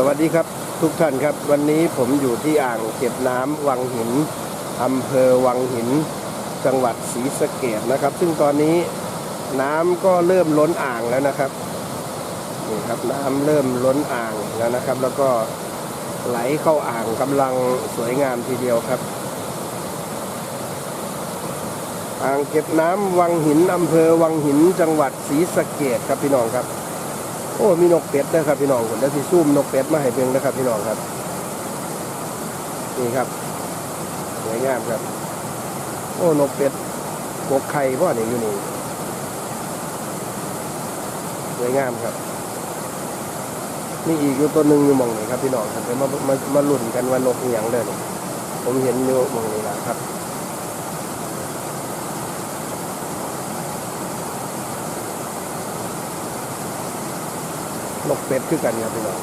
สวัสดีครับทุกท่านครับ วันนี้ผมอยู่ที่อ่างเก็บน้ำวังหินอำเภอวังหิน จังหวัดศรีสะเกดนะครับ ซึ่งตอนนี้น้ำก็เริ่มล้นอ่างแล้วนะครับนี่ครับน้ำเริ่มล้นอ่างแล้วนะครับ แล้วก็ไหลเข้าอ่างกำลังสวยงามทีเดียวครับ อ่างเก็บน้ำวังหินอำเภอวังหินจังหวัดศรีสะเกดครับพี่น้องครับ โอ้มีนกเป็ดด้วยครับพี่น้องผมได้ที่ซุ่มนกเป็ดมาให้เพียงนะครับพี่น้องครับนี่ครับสวยงามครับ โอ้นกเป็ดกกไข่พ่อเนี่ยอยู่นี่สวยงามครับมีอีกอยู่ตัวหนึ่งอยู่มองนี่ครับพี่น้องครับเดี๋ยวมามามาลุ้นกันว่านกอย่างเด้อผมเห็นอยู่มองนี้ละครับ นกเป็ดคือกันครับพี่น้อง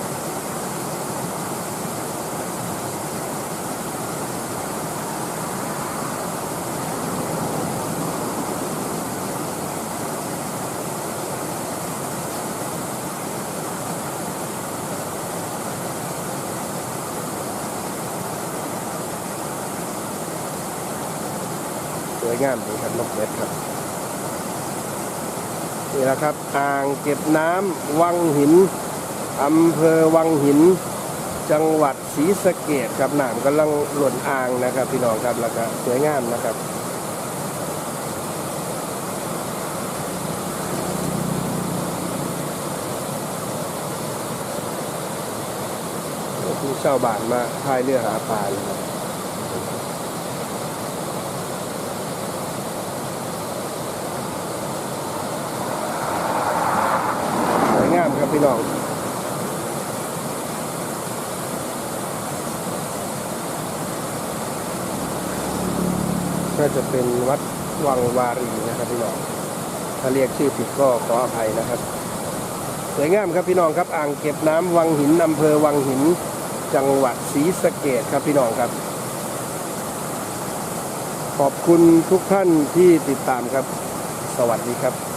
สวยงามดีครับนกเป็ดครับ นี่แหละครับอ่างเก็บน้ำวังหินอำเภอวังหิน จังหวัดศรีสะเกดครับน้ำกำลังหล่นอ่างนะครับ พี่น้องครับแล้วก็สวยงามนะครับที่เช่าวบ้านมาพายเรือหาปลาเลยครับสวยงามครับพี่ น้องก็จะเป็นวัดวังวารีนะครับพี่น้องถ้าเรียกชื่อผิดก็ขออภัยนะครับสวยงามครับพี่น้องครับอ่างเก็บน้ำวังหินอำเภอวังหิน จังหวัดศรีสะเกดครับพี่น้องครับ ขอบคุณทุกท่านที่ติดตามครับ สวัสดีครับ